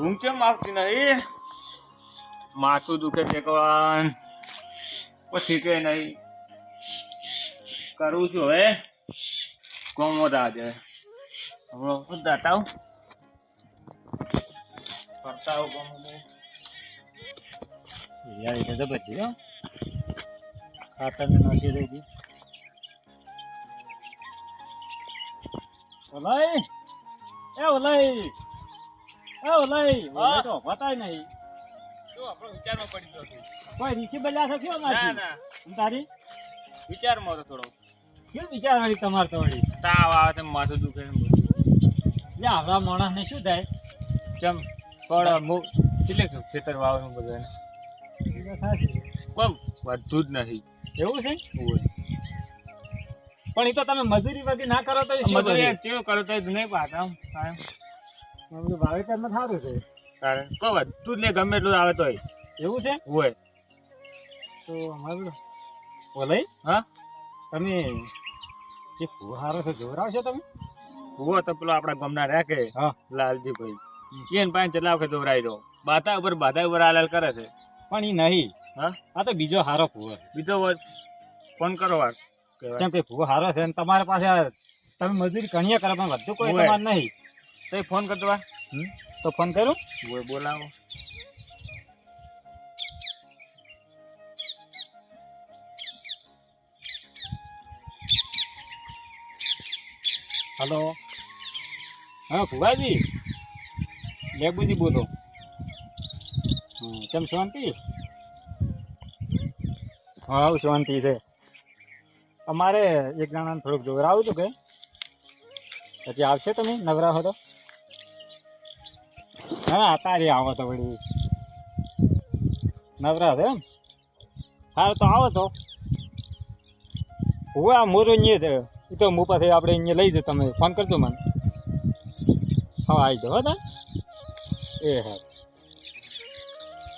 ઢૂંઢ કેમ આવતી નહીં? માથું દુખે છે કવાન પછી કે નહીં. કરું છું હવે. કોમો આજે. હમણાં હું દાતા હું. ફરતા આવું કોમો યાર, એ તો પછી હો. ખાતર ને નાખી દઈ ઓલાઈ. એ ઓલાઈ. એ ઓલાઈ ઓલાઈ તો પતાય નહીં. શું આપણો વિચારમાં પડી ગયો કોઈ રીસી બલ્યા છે કયો ના ના. તારી? વિચારમાં તો થોડો કેમ વિચારવાની તમારે તો વળી? તાવ આવે માથું દુખે ને એટલે આવડા માણસને શું થાય? ચમ પણ મુ કેટલે ખેતર વાવવાનું બધું કોઈ બધું જ નથી. એવું છે? પણ એ તો તમે મજૂરી બધી ના કરો તો મજૂરી કરો તો નહીં પાછા કાયમ વાવેતરમાં સારું છે. કોઈ બધું જ નહીં ગમે એટલું આવે તોય. એવું છે? હોય. તો અમારું બોલાય હા? તમે જે ફુહારો છે જોરાવશો તમે? કુવો તો પેલો આપણા ગામના રાખે હા. લાલજી ભાઈ એને પાંચ ચલા વખત દોરાઈ દો. બાતા ઉપર બાધા ઉપર હાલ કરે છે. પણ એ નહીં. હા? આ તો બીજો હારો ફુવો બીજો ફોન કરો વાર કેમ કે ફુવો હારો છે ને તમારા પાસે તમે મજૂરી કણિયા કરો પણ બધું કોઈ તમારે નહીં. તો એ ફોન કરતો તો ફોન કરું? બોલાવો. હલો. હા ફુવાજી લેબુજી બોલો. કેમ શાંતિ? હા શાંતિ છે. અમારે એક જણાને થોડુંક જોરાવું હતું કે? પછી આવશે તમે? નવરા હો તો? હા તારી આવો તો વળી. નવરા છે એમ? હા તો આવો તો. હું આ મોરું અહીંયા છે એ તો હું પાસે આપણે અહીંયા લઈ જાઓ તમે ફોન કરજો મને. હા આવી જાઓ હા એ હા.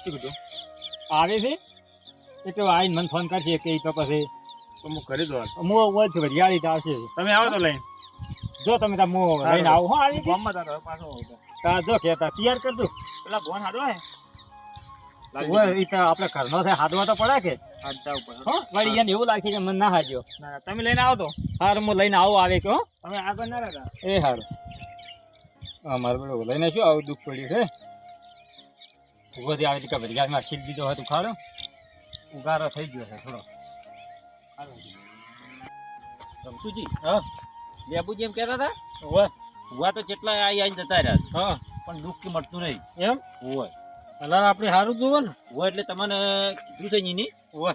શું કીધું? આવે છે? એ તો આવીને મને ફોન કરશે કે એ તો પછી તો હું કરી દો હું હોય છું તો આવશે. તમે આવો તો લઈને. જો તમે તાર મો લઈને આવો હા આવી ગામમાં પાછો તા જો કેતા તૈયાર કર દો પેલા ફોન હાડો હે? ઓય ઈ તો આપણે ઘરનો છે હાડવા તો પડે કે? હાડતા ઉપર. હો વળી એને એવું લાગે કે મને ના હાજ્યો ના તમે લઈને આવો તો. હાર હું લઈને આવો આવે કે હો. તમે આગળ ના રહેતા. એ હારું. અમારે બધું લઈને શું આવું દુઃખ પડ્યું છે? ઉગોથી આવી કે ભરિયામાં શીલ દીધો હતું ખાડો ઉગારો થઈ ગયો છે થોડો. રમતુજી હા. લેબુજી એમ કહેતા હતા? ઓય હુવા તો કેટલા આઈ આઈને જતા રહ્યા હા? પણ દુઃખ કે મળતું નહીં. એમ? હોય. હલાર આપણે સારું જોવે ને? હોય એટલે તમને કીધું છે ની હોય.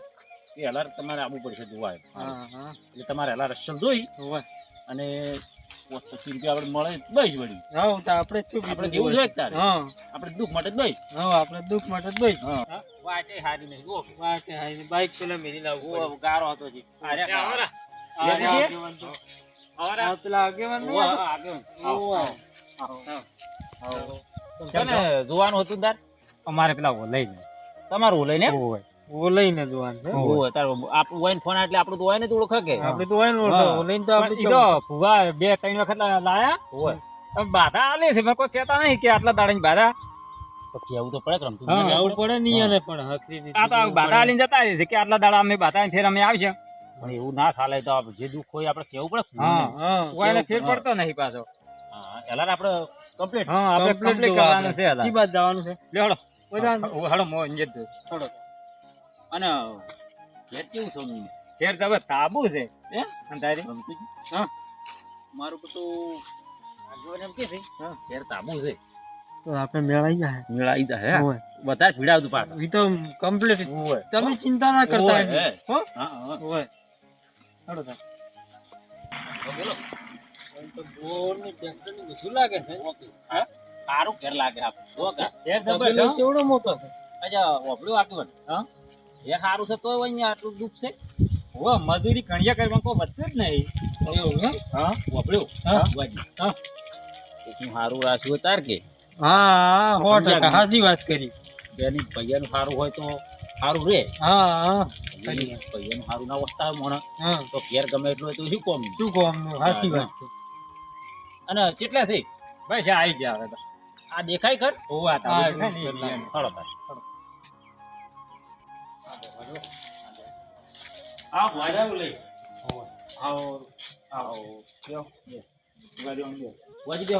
એ હલાર તમારે આવવું પડશે જોવા હા હા. એટલે તમારે હલાર અસલ જોઈ હોય. અને પચીસ રૂપિયા આપણે મળે બઈ વળી. હા તો આપણે શું આપણે જેવું જોઈએ તારે. હા. આપણે દુઃખ માટે જ બઈ હા આપણે દુઃખ માટે જ ભાઈ હા. વાટે હારી નહીં ઓ વાટે હારી બાઈક પેલા મેરી લાવું ગારો હતો જી અરે આવરા. ઓય. જોવાનું હતું તાર? અમારે પેલા લઈ ને તમારું લઈને? ઓય ઓલાઈ ને જોવાનું છે. ઓય તારું ફોન એટલે આપણું તો હોય ને તો ઓળખે કે? આપણે તો. તો બે ત્રણ વખત લાયા. હવે બાધા આલે છે મેં કોઈ કહેતા નહીં કે આટલા દાડાની બાધા. પછી આવું તો પડે કે રમતું આવું પડે નહીં એને પણ આ તો બાધા આલીને જતા રહે છે કે આટલા દાડા અમે બાધા ફેર અમે આવશે. પણ એવું ના ચાલે તો જે દુઃખ હોય આપણે કેવું પડે? ફેર પડતો નહીં પાછો. હા એલાર આપણે કમ્પ્લીટ હા આપણે કમ્પ્લીટ કરવાનું છે. જી બાદ જવાનું છે. લે હળો બધા- હળો મો ઇંજે થોડો. અને ઘેર કેવું છે અમને? તો હવે તાબુ છે. હે? અને તારી? હા. મારું તો આગળ એમ કે છે. હા. ઘેર તાબુ છે. તો આપણે મેળાઈ જાય મેળાઈ જાય હે? બધા વધારે ભીડાવતું પાછા. ઈ તો કમ્પ્લીટ. તમે ચિંતા ના કરતા હે. હો? હા હા ઓય હળો તા. તો બોલો. તો બોરની ટેન્શનની બધું લાગે છે. હા? સારું ઘેર લાગે આપણે જો કે? ફેર જબર જબર છે. ચેવડો મોટો છે? અચ્છા વાપર્યું આગેવાન હા? ઘેર સારું છે તોય આટલું દુઃખ છે. હો મજૂરી કણિયા કરવા કોઈ વધશે જ નહીં. હા? વાપર્યું હા. તો હું. સારું રાખ્યું તાર કે? હા સો સમજ્યા ટકા? સાચી વાત કરી. બેની ભૈયાનું સારું હોય તો સારું રે. હા હા. એનું સારું ના વસ્તા મોણ. હા. તો ઘેર ગમે એટલું તો શું કોમ? શું કોમ? સાચી વાત અને કેટલા થઈ? ભાઈ છે આવી જાય હવે આ દેખાય કર હોવા હા, તા હળો ભાઈ આવો, વાજા આવું લઈ. આવો, બેહો. વાજી.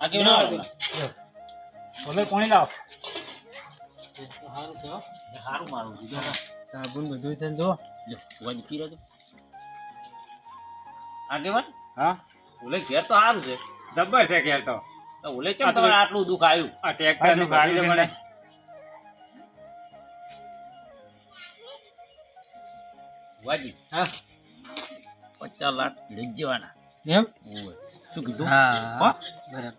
આ કેવું ના ભલે કોણી લાવ. મારું છે, સાબુન બધું છે જો ભગવાન પી લેજો. આગેવાન હા ઓલે ઘેર તો સારું છે જબ્બર છે ઘેર તો ઓલે ચમ તમારે આટલું દુઃખ આવ્યું આ ટ્રેક્ટરનું ગાડી મને વાજી હા પચાસ લાખ લઈ જવાના એમ શું કીધું હા બરાબર.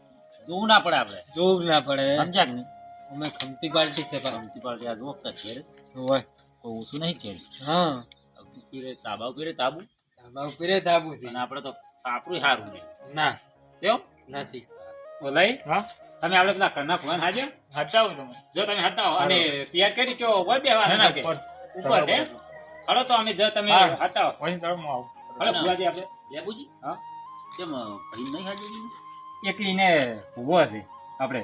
જોવું ના પડે આપણે. જોવું ના પડે. સમજાક નહીં? અમે ખમતી પાર્ટી છે પણ ખમતી પાર્ટી આજ વખત ઘેર. હોય. તો ઓછું નહીં ઘેર. હા. પીરે તાબા પીરે તાબુ તાબા પીરે તાબુ છે. અને આપણે તો આપણું સારું નહીં. ના. કેમ? નથી. ઓલાઈ હા. તમે આપણે પેલા કરના ફોન હાજર? હટાવો તમે. જો તમે હટાવો. અને તૈયાર કરી કયો હોય બેવા ના, ઉપર. હે? હળો તો અમે જો તમે. હટાવો. પછી તળમાં આવો. હળો ભુવાજી આપણે. લેબુજી હા? કેમ ભાઈ નહીં હાજર? એકલીને ભૂવો છે આપણે.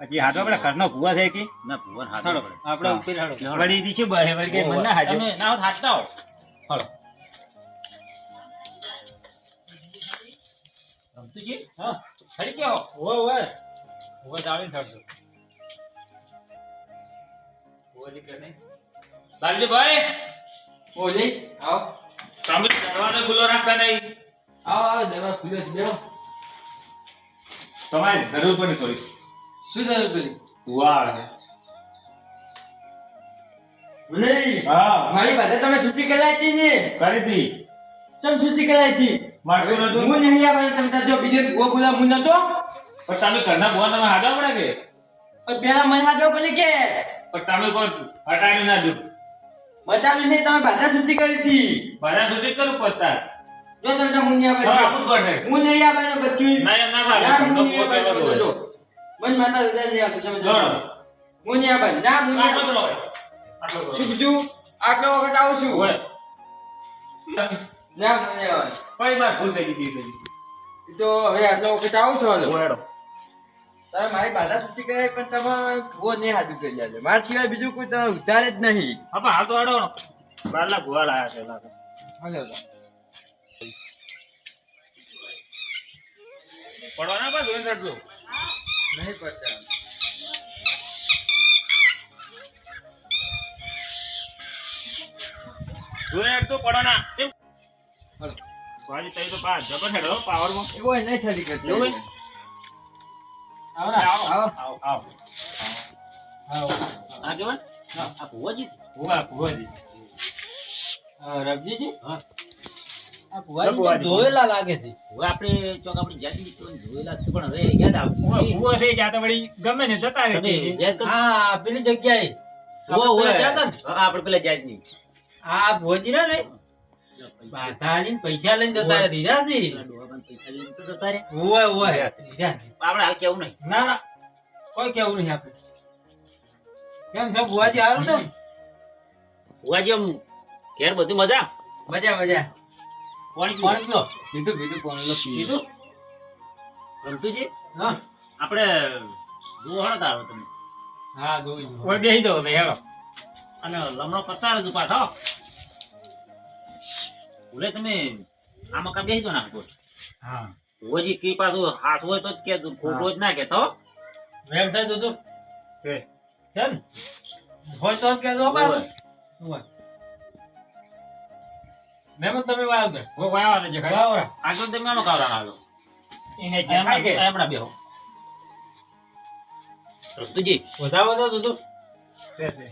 હજી હાથો આપણે ઘરનો ભૂવો છે કે? ના હાથ હાલો આપણે ઉપર વળી દી છે બહે વળી કે મન ના હાજર ના હોત હાચતા હો હળો રમતુજી? હા. ખરી કેવો હોય ઓ ઓ ચાલી થડજો લાલજીભાઈ ઓલી આવો. તમે દરવાજો ખુલ્લો રાખતા નહીં આવો આવો દરવાજો ખુલ્લો છે તમારે જરૂર પણ થોડી શું થયું પેલી? વાળ હા. મારી પાસે તમે છૂટી કરાઈ હતી ને. કરી દી. ચમ છૂટી કરાઈ હતી? મારતું નતું. હું નહીં આવવાનું તમે તાર જો બીજો ઓ બોલા હું નતો. પણ તમે ઘરના ભૂવા તમે હાજર પડે કે? પણ પેલા મને હાથો પેલી કે? પણ તમે કોણ હટાડી ના દો બચાવી નહીં તમે બાધા છૂટી કરી હતી. બધા સુધી કરું પડતા. જો તમે તો હું નહીં કરશે હું નહીં આવવાનું કચ્ચું ના એમ ના ના, નહીં પૂરો આવવાનું કરવાનો જો. હોય. મન માતા દાદા ને આવતું તમે જો. લડો. હું નહીં ના હું આટલો. કરો. આટલો શું બીજું આટલો વખત આવું છું હોય. ના આવવાનું કઈ વાર ભૂલ થઈ ગઈ થઈ તો હવે આટલો વખત આવું છું હાલો ઓયડો. તમે મારી બાધા સુધી કરી પણ તમે ભૂવો નહીં હાજુ કરી લેજો મારા સિવાય બીજું કોઈ તમે ઉધારે જ નહીં હા પણ હાલ તો આડો બારલા ભૂવા લાયા છે લાગે. હાલો પડવાના બસ જોઈને રાખજો. નહીં પડતા જોઈને રાખજો, પડવાના. ભાજી તઈ તો પા જબર હેડો પાવરમાં. એવો નહીં થતી કરતી એવું? આવો આવો આવો આવો, આવો. આવો આગેવાન આ ભુવાજી ભૂવા, ભૂવાજી. રબજીજી હા. આ ભુવાજી ભુવાજી. તો ધોયેલા લાગે છે. હવે આપણે ચોક આપણી જાતની તો છે પણ હવે યાદ આવતું ભૂવો થઈ જાય વળી ગમે ને જતા રહે. તમે યાદ કરો હા પેલી જગ્યાએ. ઓ, ઓ, આપણે ને? આપણે પેલા જાતની. આ ભુવાજી ના ને? બાધા આલીને પૈસા લઈને જતા દીધા છે. દીધા આપણે હાલ કેવું નહીં. ના ના કોઈ કેવું નહીં આપણે. કેમ છે ભુવાજી સારું તો ભુવાજી ઘેર બધું મજા? મજા મજા. પીધું? પીધું. પાણી પીધું? રમતુજી? હા. આપણે તારો તમે. હા જોઈ. બેસી જાઓ ભાઈ હેડો. અને લમણો કરતા રહેજો પાછો ભૂલે તમે આ કા બેસી દો ના હા. ભુવાજી કી પાછું હાથ હોય તો જ કે ખોટું જ ના વેમ થાય તો તું છે. છે હોય તો કે દો પાછું. હોય. મેમ તમે વાવ દે વાયો આવે છે ખરા. વાવ આગળ તમે આનો કાવડા આવ્યો એને જેમ કે એમણા બેહો. રસ્તુજી. વધારે વધારે તો તું છે, છે.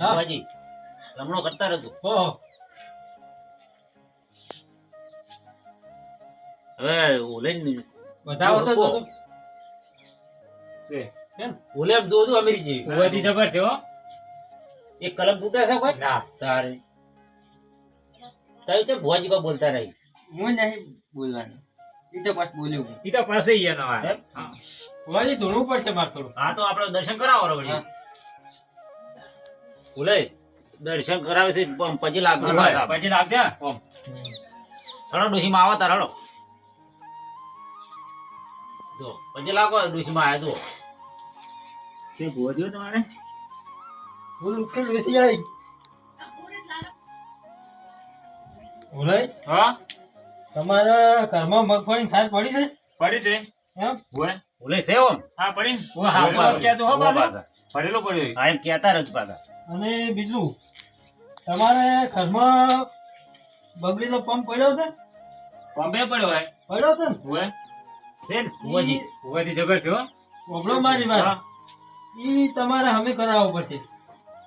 હા. ભુવાજી લમણો કરતા રહેજો. હો હો. હવે ઓલે વધારે તો તું છે. ઓલે એમ જોજો અમીરી જેવી જબર છે હો. એક કલમ તૂટે છે કોઈ? ના. તારે તારે તો ભોજ કોઈ બોલતા રહી હું નહીં બોલવાનું. એ તો પાછું બોલ્યું ઈ તો પાસે ઈ એનો? હા. ભુવાજી ધોણવું પડશે મારે થોડું. હા તો આપણે દર્શન કરાવો રવડી. ઓલે દર્શન કરાવે છે પછી લાગશે પછી લાગજે. ઓમ. હળો ડોશીમાં આવો તાર હળો જો પછી લાગો ડૂચમાં આવ્યા જો તે ભોજ્યો થયો તમારે? ભૂલ લુકે બેસી આવી ઓલાઈ હા. તમારા ઘરમાં મગફળી થાળ પડી છે? પડી છે. એમ? ભૂવે ભૂલે છે ઓમ હા પડી હા ભૂવો તો હો પાછો. પડેલો પડ્યો હા એમ કહેતા રજ પાછા. અને બીજું તમારે ઘરમાં બગડીનો પંપ પડ્યો છે? પંપે પડ્યો હોય. પડ્યો છે ને? ભૂવે છે ને ભુવાજી. ભૂવેથી જબર છે હો. ઓગળો મારી વાત. હા, ઈ તમારે અમે કરાવવો પડશે.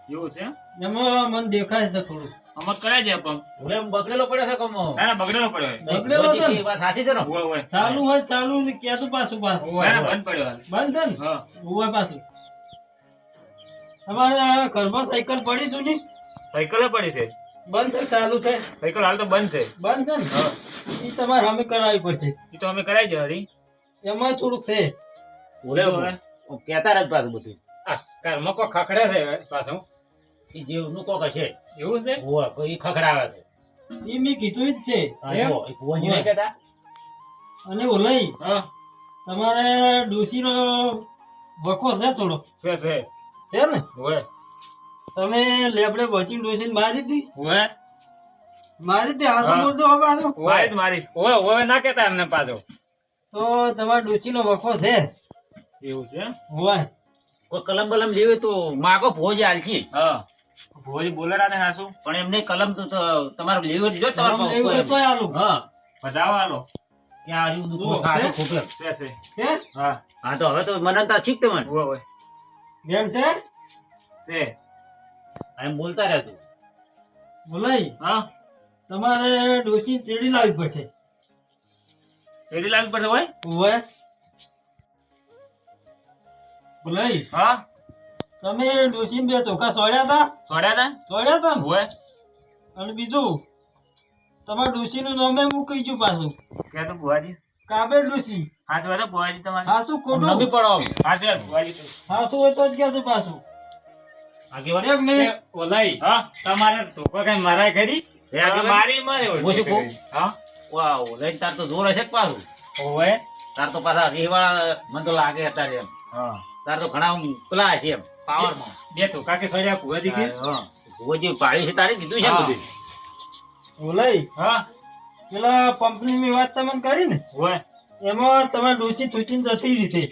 એવું છે? એમાં મને દેખાય છે થોડું અમર કરાય છે પંપ એમ બગડેલો પડ્યો છે કમો. ના ના બગડેલો પડ્યો બગડેલો છે ને? ભુવાજી, એ વાત સાચી છે ને? ભૂવો ચાલુ હોય ચાલુ ને ક્યાં પાછું પાછું. ના ના બંધ પડ્યો બંધ છે ને? હા. હોય પાછું. તમારે આ ઘરમાં સાયકલ પડી જૂની. સાયકલ પડી છે. બંધ છે ચાલુ છે. સાયકલ હાલ તો બંધ છે. બંધ છે ને? હા. ઈ તમારે અમે કરાવવી પડશે. એ તો અમે કરાવી જવા હતી એમાં થોડુંક છે. ઓલે. કહેતા રજ પાછું બધું આ ઘરમાં કોઈ ખખડે છે પાછું. એ જેવનું કોક હશે. એવું છે? હોય કોઈ ખખડાવે છે. એ મેં કીધું જ છે. અને ઓલાઈ હા. તમારે ડોશીનો વખો છે થોડો? છે છે. છે ને? હોય તમે લેબડે બચીને ડોશીને મારી હતી હોય મારી હતી હાથ હા. બોલતો હવે પાછો હોય મારી. હોય હોય ના કેતા એમને પાછો. તો તમારા ડોશીનો વખો છે. એવું છે? હોય કોઈ કલમ બલમ જેવી તો માગો ભોજ આલછી હા. ભોજી બોલરા ને હાસુ? પણ એમને કલમ તો તો તમારે લેવી જો તમારે હોય તોય હા. બતાવો આલો. ક્યાં આવ્યું દુખો જુઓ, ખોપલ છે? હા? હા. તો હવે તો મને તો શીખ તમને. ઓય ઓય બેન છે? તે એમ બોલતા રહેતું બોલાય. હા. તમારે ડોશી તેડી લાવવી પડશે. તેડી લાવવી પડશે હોય? ઓય બોલાય. હા. તમે ડોશી બે ચોખા સોડ્યા હતા સોડ્યા તા? સોડ્યા હતા ને? હોય અને બીજું તમારા ડોસી નું નામે હું કહી છું પાછું. કે તો બુવાજી કાબે ડોસી હા તો બુવાજી તમારે. હા શું ખોટું? પડો હા તો બુવાજી તો. સાચું હોય તો જ કહેતો પાછું. આગેવાન. એક મિનિટ. ઓલાઈ. હા? તમારે તો કઈ મારાય ખરી? મારી મારે હું શું કહું? હા? વાવ ઓલાઈ તાર તો જોર હશે જ પાછું? હોય તાર તો પાછા રીવાળા મને તો લાગે અત્યારે એમ. હા. તાર તો ઘણા પેલા છે એમ પાવરમાં. બે તો કાકે સોડ્યા ભુવાજી કે? હા ભુવાજી પાડ્યું છે તારે કીધું છે હા. બધું. બોલાઈ હા? પેલા પંપની ની વાત તમે કરી ને? હોય એમાં તમારે ડોચી તૂચીને જતી રીતે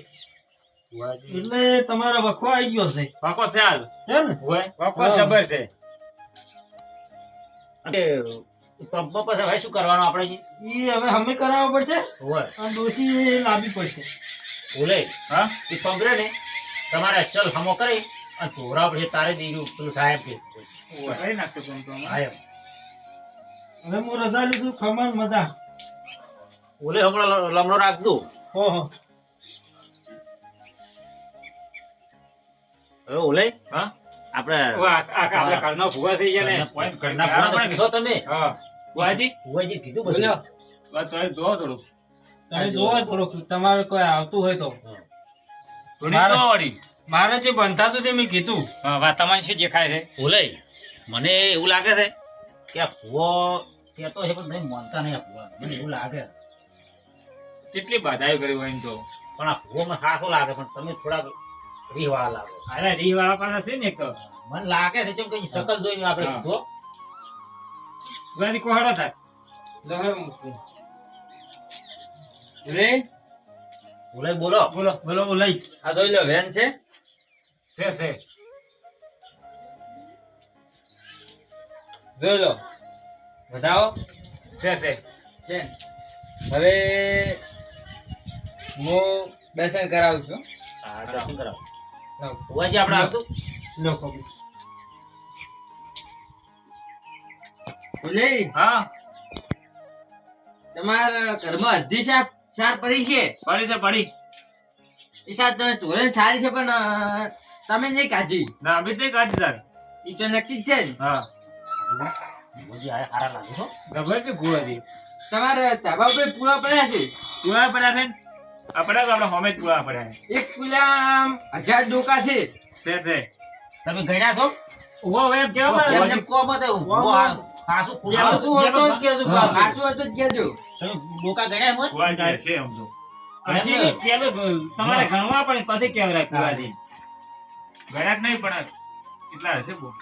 એટલે તમારા વખો આવી ગયો છે. વખો છે હાલ. છે ને? હોય વખો જબર છે. પંપમાં પછી હવે શું કરવાનું આપણે એ હવે અમે કરાવવા પડશે હોય અને ડોસી લાવવી પડશે. બોલે હા? એ પંપરે ને તમારે ચલ હમો કરી અને ધોરા પછી તારે દીધું પેલું સાહેબ કે કરી નાખતો કોમ તો હા હવે હું રજા લીધું ખમણ મજા ઓલે હમણાં લમણો રાખજો. હો હો. હવે ઓલે હા? આપણે આપણે ઘરના ભૂવા થઈ ગયા ને. ઘરના- ભૂવા કીધો. તમે. હા. ભુવાજી? ભુવાજી કીધું બધું. બોલ્યો. બસ તો જો થોડું તમે જોવો થોડુંક. તમારે કોઈ આવતું હોય તો. મારે- જે તું બંધાતું તે મેં કીધું. હા તમારે તમારી જે દેખાય છે? ઓલે મને એવું લાગે છે કે આ કે કહેતો છે પણ નહીં માનતા નહીં આ મને એવું લાગે. કેટલી બાધાઈ કરી હોય એમ તો. પણ આ ભૂવો મને સાસો લાગે પણ તમે થોડાક રીવાળા લાગો. અરે રીવાળા પણ નથી ને એક. મને લાગે છે જેમ કઈ શકલ જોઈને આપણે તો કીધું કોહડો થાય. રે? ઓલે બોલો. બોલો બોલો બોલાઈ. આ જોઈ લો વેન છે. છે છે. જોઈ લો. બતાવો. છે છે. છે. હવે હું દર્શન કરાવું છું. હા દર્શન કરાવો. ભુવાજી આપણે આવતું લો બોલે હા. તમારા ઘરમાં અડધી શાક સાર પડી છે. પડી તો પડી. એ શાક તમે ધોરણ સારી છે પણ તમે નહીં કાઢી. ના અમે નહીં કાઢી તાર. એ તો નક્કી છે ને હા. આ સારા લાગે છો ખબર છે ભુવાજી? તમારે ધાબા ઉપર પૂરા પડ્યા છે. પૂરા પડ્યા છે આપડા તો આપડા હોમે જ પુરા પડ્યા એક પૂરા હજાર ડોકા છે. છે છે. તમે ગણ્યા છો? ઊભો હવે એમ કેવા એમને? કહો મત આ જ. પાછું હતું જ કહેજો. તમે ડોકા ગણ્યા એમ જ? ભુવાજી છે આમ તો. હજી તમારે ગણવા પડે પછી કેવરાય કુવાજી ગળાક નહીં પણ કેટલા હશે પણ.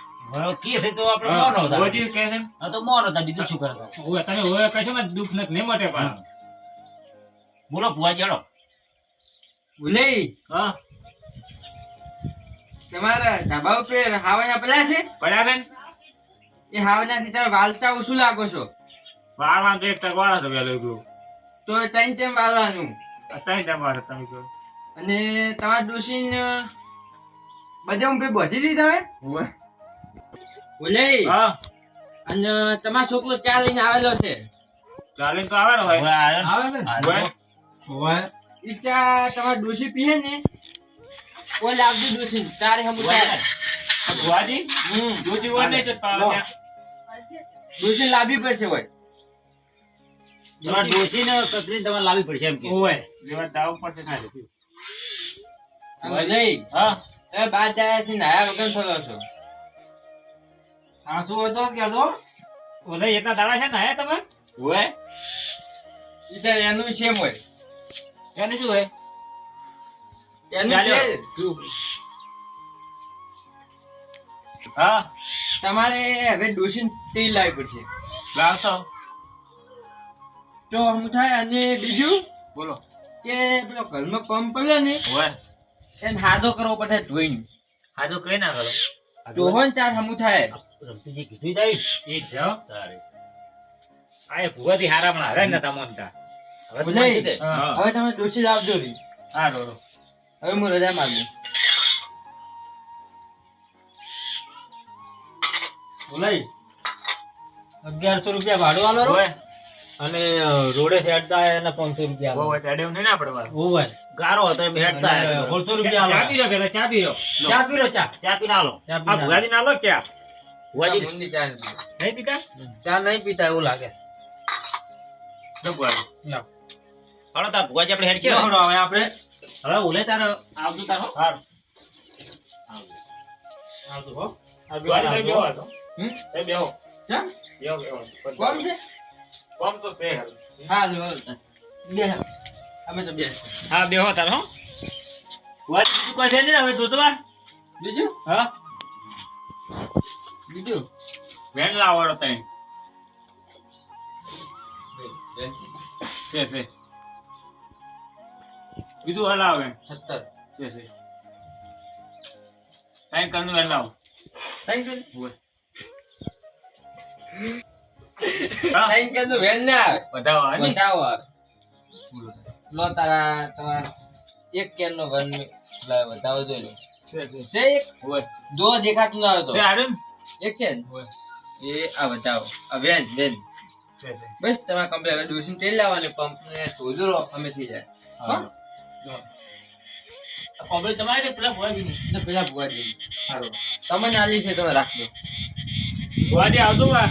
બોલો ભુવા હેડો. ભૂલે? હા. તમારા ધાબા ઉપર હાવાના પેલા છે? પડ્યા બેન એ હાવાના તમે વાલતા શું લાગો છો? વાળવાનું તો એક વાળા તો વહેલું ગયો તો ત્રણ ટાઈમ વાળવાનું ત્રણ ટાઈમ વાળો તમે કહો. અને તમારા ડોસીન બધા ઉપર બધી હતી તમે? ભૂલે. હા. અને તમારો છોકરો ચા લઈને આવેલો છે. ચાલીને તો આવે ને? ભાઈ આવે ને? હોય. હોય. ઈ ચા તમારા ડોસી પીએ ને કોઈ લાવજો ડોસી તારે હમ આ ભુવાજી? હમ. જોજી હોય નહીં તો. ડોસી લાવવી પડશે હોય. તમારા ડોશીને કકડીને તમારે લાવવી પડશે એમ કે. ઓવે લેવા દાવ પડશે ના રે. ભૂલે હા. એ બાદ જાય છે નાયા વગર ફરો છો. આ શું હતો કહેતો ઓલે એટલા દાડા છે ને આયા તમે? હોય. ઈ એનું છે હોય. એને શું હોય? એનું. છે. હા તમારે હવે ડોસી તેલ લાવી પડશે. લાવશો? તો હમ થાય અને બીજું? બોલો. કે પેલો ઘરનો પંપ પડ્યો ને હોય. એને હાદો કરવો પડે ધોઈને. હાદો કઈ ના કરો ધોવન ચાર હમું થાય. રમતીજી કીધું જ આવ્યું. એ જ જાઓ તારે. આ એ ભુવાથી હારા પણ હરાય ને મનતા હવે તમે ડોસી લાવજો રી. હા રોડો હવે હું રજા માંગુ. બોલાય અગિયારસો રૂપિયા ભાડું આલો રો. હોય અને રોડે હેડતા એના પાંચસો રૂપિયા. હોય ટેડેમ નહીં ના પડવા ઓવે. ગારો હતો એમ હેડતા સોળસો રૂપિયા ચા આલો. પી પેલા ચા પી લો ચા પીરો ચા ચા પીને આલો. આ પીને આલો. ભુવાજી ના લો ચા ભુવાજી, મુંદી ચાર નહીં પીતા ચા નહીં પીતા એવું લાગે લાવ. હાલો તાર ભુવાજી આપણે હેડ છે હવે આપણે હવે ઓલે તાર આવજો તારો હારું. આવજો હો. આ ભુવાજી તમે બેહો આવજો. હાલો. હમ? એ બેહો ચમ? બેહો બેહો કોણ છે કોમ તો છે હાલ. હા જો બે અમે તો બે હા બેહો તાર હો ભુવાજી બીજું કોઈ છે નહીં ને હવે જોતો વાર? બીજું હા બીજું વેન લાવવાનો તઈ છે છે બીજું હલાવે સત્તર છે છે તઈ કરનું વેન લાવ થેન્ક યુ હોય હા થેન્ક યુ તો વેન ના ને? બતાવો લો તારા તમાર એક કેન નો વન લાવ બતાવો જોઈ લો. છે એક? હોય. જો દેખાતું ના હતો તો. છે આરે ને? એક છે હોય. એ આ બતાવો. આ વેન વેન. બસ તમારે કમ્પ્લેટ હવે ડોસીને તેલ લાવવાની પંપ ને શોધો રો અમે થઈ જાય. હા. કોમ્પ્લેટ તમારે પેલા ભુવાજીની? તો પેલા ભુવાજી સારું તમને આલી છે તમે રાખજો. ભુવાજી આવતું વા